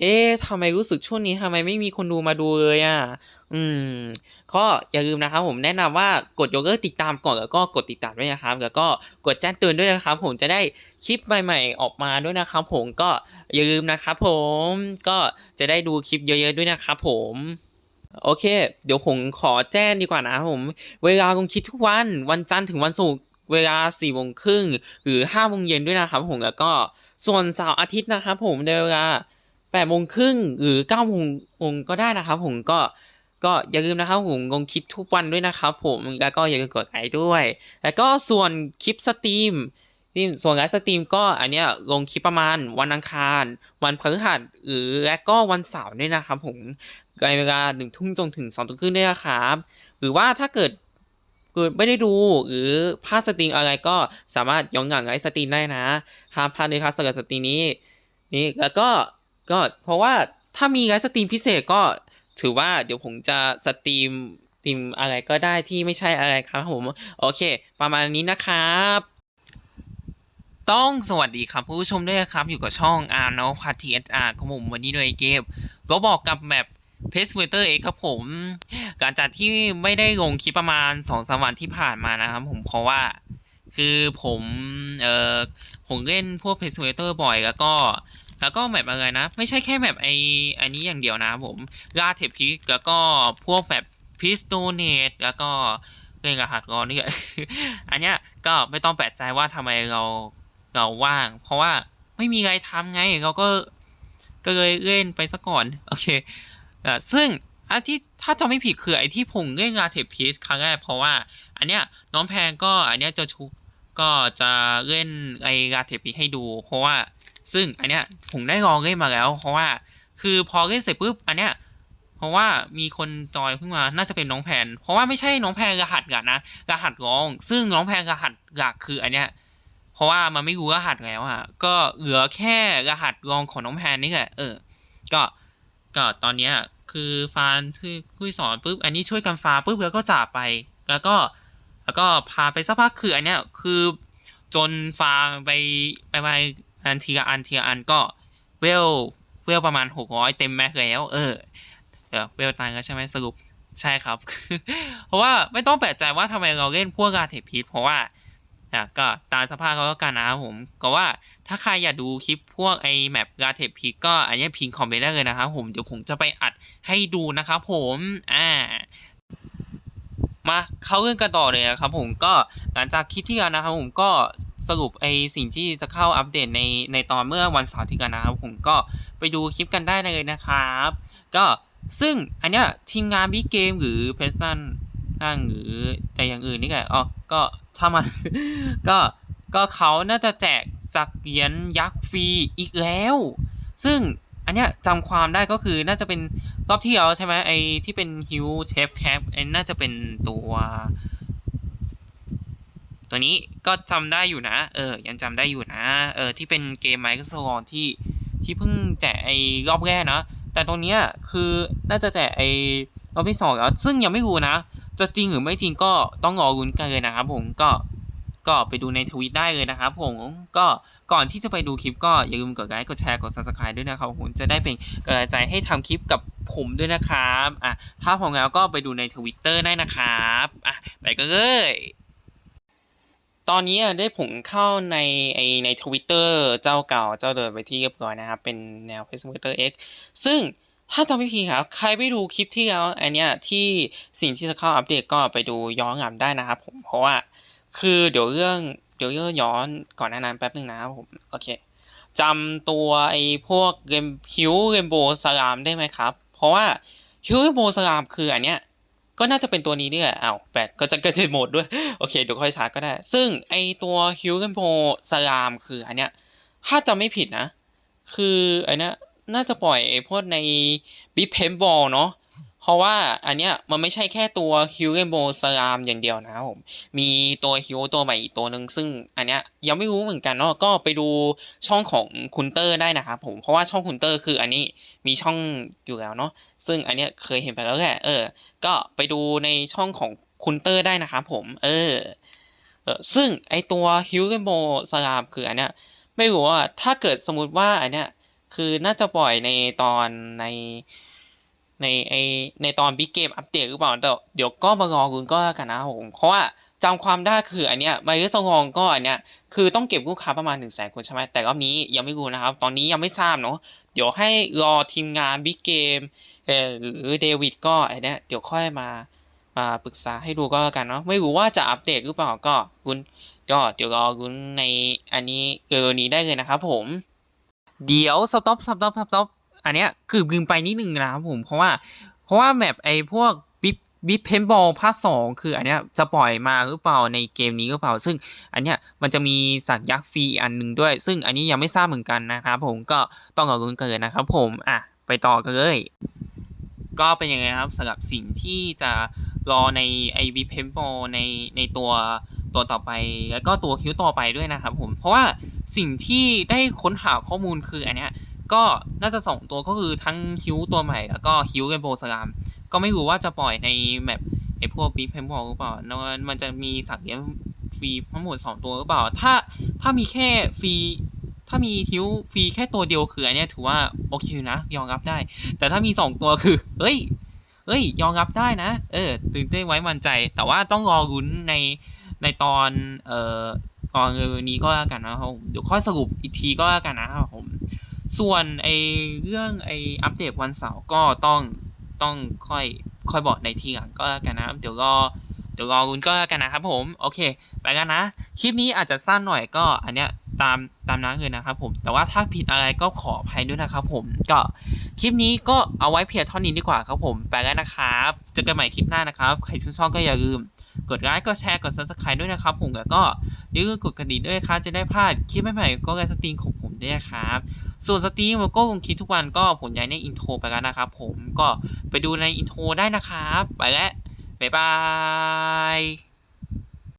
เอ๊ะทำไมรู้สึกช่วงนี้ทำไมไม่มีคนดูมาดูเลยอะ อืม ก็อย่าลืมนะครับผมแนะนำว่ากดยกเลิกติดตามก่อนแล้วก็กดติดตามด้วยนะครับ แล้วก็กดแจ้งเตือนด้วยนะครับ ผมจะได้คลิปใหม่ๆออกมาด้วยนะครับ ผมก็อย่าลืมนะครับผมก็จะได้ดูคลิปเยอะๆด้วยนะครับผมโอเค เดี๋ยวผมขอแจ้งดีกว่านะผม เวลาลงคลิปทุกวันวันจันทร์ถึงวันศุกร์เวลา4ี่โมงครึ่งหรือ5้าโมงเย็นด้วยนะครับผมแล้วก็ส่วนเสาร์อาทิตย์นะครับผมในเวลา 8ปดโมงครึ่งหรือ9ก้าโมงก็ได้นะครับผมก็ก็อย่าลืมนะครับผมลงคลิปทุกวันด้วยนะครับผมแล้วก็อย่าลืมกดไลค์ด้วย แล้วก็ส่วนคลิปสตรีมนี่ส่วนไลฟ์สตรีมก็อันเนี้ยลงคลิปประมาณวันอังคาร วันพฤหัสหรือและก็วันเสาร์ด้วยนะครับผมในเวลาหนึ่งทุ่มจนถึงสองทุ่มครึ่งด้วยนะครับ หรือว่าถ้าเกิดเกิดไม่ได้ดูหรือพลาดสตรีมอะไรก็สามารถย้อนหลังไลฟ์สตรีมได้นะห้ามพลาดเลยครับสำหรับสตรีมนี้ นี่แล้วก็ ก็เพราะว่าถ้ามีไลฟ์สตรีมพิเศษก็ถือว่าเดี๋ยวผมจะสตรีมสตรีมอะไรก็ได้ที่ไม่ใช่อะไรครับผม โอเค ประมาณนี้นะครับ ต้องสวัสดีครับผู้ชมด้วยครับ อยู่กับช่องอาร์โนพาทีเอสอาร์ของผมวันนี้โดยเกมก็บอกกับแมปเพสเวเตอร์เอกครับผมหลังจากที่ไม่ได้ลงคลิปประมาณ2อสวันที่ผ่านมานะครับผมเพราะว่า คือผมเออผมเล่นพวกเพสเวเตอร์บ่อยแล้วก็ แล้วก็แมปอะไรนะ ไม่ใช่แค่แมปไออันนี้อย่างเดียวนะผมลาเทปพิกแล้วก็พวกแบบพิสโตเนตแล้วก็เล่นกับหัดรอนี่แหละอันเนี้ยก็ไม่ต้องแปลกใจว่าทำไมเราเราว่าง เพราะว่าไม่มีอะไรทำไงเราก็ก็เลยเล่นไปซะก่อนโอเคอ่อซึ่งอันที่ถ้าจำไม่ผิดคือไอที่ผมเล่นงาเทปพีซครั้งแรกเพราะว่า อันเนี้ยน้องแพงก็อันเนี้ยจะชุกก็จะเล่นไอ้งาเทปพีให้ดู เพราะว่า ซึ่งอันเนี้ยผมได้ลองเล่นมาแล้ว เพราะว่าคือพอเล่นเสร็จปุ๊บอันเนี้ยเพราะว่ามีคนจอยเพิ่งมาน่าจะเป็นน้องแพน เพราะว่าไม่ใช่น้องแพนรหัสหลักนะรหัสร้อง ซึ่งน้องแพนรหัสหลักคืออันเนี้ยเพราะว่ามันไม่รู้รหัสแล้วอะก็เหลือแค่รหัสรองของน้องแพนนี่แหละเออ ก็ก็ตอนเนี้ยคือฟานคือคุยสอนปุ๊บอันนี้ช่วยกันฟาปุ๊บแล้วก็จากไป แล้วก็แล้วก็พาไปสักพักคืออันเนี้ยคือจนฟาไปไปไป อันทีละอันทีละอันก็เวลเวลประมาณหกร้อยเต็มแม็กแล้ว เออเวลตายแล้วใช่ไหมสรุปใช่ครับ เพราะว่าไม่ต้องแปลกใจว่าทำไมเราเล่นพวกกาเทพีทเพราะว่าอะก็ตามสภาพเขาแล้วกันนะครับผมก็ว่าถ้าใครอยากดูคลิปพวกไอแมปกาเทปพีก็อันนี้พิงคอมเมนต์ได้เลยนะครับผมเดี๋ยวผมจะไปอัดให้ดูนะครับผมอ่ามาเข้าเรื่องกันต่อเลยนะครับผมก็หลังจากคลิปที่แล้วนะครับผมก็ สรุปไอสิ่งที่จะเข้าอัปเดตในในตอนเมื่อวันเสาร์ที่กันนะครับ ผมก็ไปดูคลิปกันได้เลยนะครับ ก็ซึ่งอันเนี้ยทีมงานบิ๊กเกมหรือเพสตันนั่งหรือแต่อย่างอื่นนี่แหละอ๋อก็ถ้ามันก็ก็เขาน่าจะแจกสักเหรียญยักษ์ฟรีอีกแล้ว ซึ่งอันเนี้ยจำความได้ก็คือน่าจะเป็นรอบที่แล้วใช่ไหมไอที่เป็นฮิวเชฟแคปไอน่าจะเป็นตัว ตัวนี้ก็จำได้อยู่นะ เออ ยังจำได้อยู่นะ เออ ที่เป็นเกมไมค์โซลที่ที่เพิ่งแจกไอ้รอบแรกนะ แต่ตรงเนี้ยคือน่าจะแจกไอ้รอบที่สองแล้ว ซึ่งยังไม่รู้นะ จะจริงหรือไม่จริงก็ต้องรอรุ้นกันเลยนะครับผมก็ก็ไปดูในทวิตได้เลยนะครับผมก็ก่อนที่จะไปดูคลิปก็อย่าลืมกดไลค์กดแชร์กด subscribe ด้วยนะครับผมจะได้เป็นกำลังใจให้ทำคลิปกับผมด้วยนะครับอะถ้าพร้อมแล้วก็ไปดูในทวิตเตอร์ได้นะครับอะไปกันเลย ตอนนี้ได้ผมเข้าในไอในทวิตเตอร์เจ้าเก่าเจ้าเดิมไปที่เรียบร้อยนะครับ เป็นแนว Facebook Twitter X ซึ่งถ้าจำไม่ผิดครับ ใครไปดูคลิปที่แล้วอันเนี้ยที่สิ่งที่จะเข้าอัปเดตก็ไปดูย้อนหลังได้นะครับผมเพราะว่าคือเดี๋ยวเรื่องเดี๋ยวเรื่องย้อนก่อนหน้านั้นแป๊บนึงนะครับผมโอเคจำตัวไอ้พวกเกมฮิวเกมโบสลามได้ไหมครับ เพราะว่าฮิวเกมโบสลามคืออันเนี้ย ก็น่าจะเป็นตัวนี้เนี่ยอ้าวแปดก็จะก็จะโหมดด้วย โอเค เดี๋ยวค่อยชาร์จก็ได้ ซึ่งไอตัวฮิวเกนโพสลามคืออันเนี้ย ถ้าจำไม่ผิดนะ คืออันเนี้ยน่าจะปล่อยไอพวกในบิ๊กเพนบอลเนาะ ราะว่าอันเนี้ยมันไม่ใช่แค่ตัวฮิวเกนโบสลามอย่างเดียวนะครับผม มีตัวฮิวตัวใหม่อีกตัวหนึ่งซึ่งอันเนี้ยยังไม่รู้เหมือนกันเนาะก็ไปดูช่องของคุณเตอร์ได้นะครับผมเพราะว่าช่องคุณเตอร์คืออันนี้มีช่องอยู่แล้วเนาะซึ่งอันเนี้ยเคยเห็นไปแล้วแหละเออ ก็ไปดูในช่องของคุณเตอร์ได้นะครับผม เออซึ่งไอตัวฮิวเกนโบสลามคืออันเนี้ยไม่รู้ว่าถ้าเกิดสมมติว่าอันเนี้ยคือน่าจะปล่อยในตอนใน ในไอในตอนบิ๊กเกมอัปเดตหรือเปล่าแต่เดี๋ยวก็มารอคุณก็แล้วกันนะผมเพราะว่าจำความได้คืออันเนี้ยไบเอสงองก็อันเนี้ยคือต้องเก็บลูกค้าประมาณ1นึ่งแสนคนใช่ไหมแต่รอบนี้ยังไม่รู้นะครับ ตอนนี้ยังไม่ทราบเนาะเดี๋ยวให้รอทีมงานบิ๊กเกมเออหรือเดวิดก็อันเนี้ยเดี๋ยวค่อยมามาปรึกษาให้ดูก็แล้วกันเนาะไม่รู้ว่าจะอัปเดตหรือเปล่าก็คุณก็เดี๋ยวรอคุณในอันนี้เร็วๆนี้ได้เลยนะครับผมเดี๋ยวสต็อปสต็อปสต็อป อันเนี้ยคือลืมไปนิดนึงนะครับผมเพราะว่าเพราะว่าแบบไอ้พวกบิ๊กบิ๊กเพนบอลภาคสองคืออันเนี้ยจะปล่อยมาหรือเปล่าในเกมนี้หรือเปล่า ซึ่งอันเนี้ยมันจะมีสัตว์ยักษ์ฟรีอันหนึ่งด้วย ซึ่งอันนี้ยังไม่ทราบเหมือนกันนะครับผมก็ต้องรอรุ้นกันเลยนะครับผมอะไปต่อกันเลย ก็เป็นยังไงครับสำหรับสิ่งที่จะรอในไอวีเพนบอลในในตัวตัวต่อไปแล้วก็ตัวคิวต่อไปด้วยนะครับผมเพราะว่าสิ่งที่ได้ค้นหาข้อมูลคืออันเนี้ย ก็น่าจะสองตัวก็คือทั้งฮิวตัวใหม่แล้วก็ฮิวเรนโบว์สลาม ก็ไม่รู้ว่าจะปล่อยในแมปไอพวกบิ๊กเพนบอลหรือเปล่าแล้วมันจะมีสัตว์เลี้ยงฟรีทั้งหมด 2 ตัวหรือเปล่า ถ้าถ้ามีแค่ฟรีถ้ามีฮิวฟรีแค่ตัวเดียวคืออันเนี้ยถือว่าโอเคนะยอมรับได้ แต่ถ้ามี 2 ตัวคือเอ้ยเอ้ย ยอมรับได้นะ เออ ตื่นเต้นไว้มันใจ แต่ว่าต้องรอรุ้นใน ในตอน เอ่อตอนนี้ก็แล้วกันนะครับผม เดี๋ยวค่อยสรุปอีกทีก็แล้วกันนะครับผม ส่วนไอเรื่องไออัปเดตวันเสาร์ก็ต้องต้องค่อยค่อยบอกในทีหลังก็แล้วกันนะเดี๋ยวรอเดี๋ยวรอคุณก็แล้วกันนะครับผมโอเคไปกันนะคลิปนี้อาจจะสั้นหน่อยก็อันเนี้ยตามตามนั้นเลยนะครับผมแต่ว่าถ้าผิดอะไรก็ขออภัยด้วยนะครับผมก็คลิปนี้ก็เอาไว้เพียงเท่านี้ดีกว่าครับผมไปแล้วนะครับเจอกันใหม่คลิปหน้านะครับใครชื่นชอบก็อย่าลืม กดไลค์กดแชร์กด subscribe ด้วยนะครับผมแล้วก็อย่าลืมกดกระดิ่งด้วยครับจะได้พลาดคลิปใหม่ๆก็ไลฟ์สตรีมของผมด้วยนะครับ ส่วนสตรีมแล้วก็ลงคิดทุกวันก็ผมย้ายในอินโทรไปแล้วนะครับผมก็ไปดูในอินโทรได้นะครับ ไปแล้ว บ๊ายบาย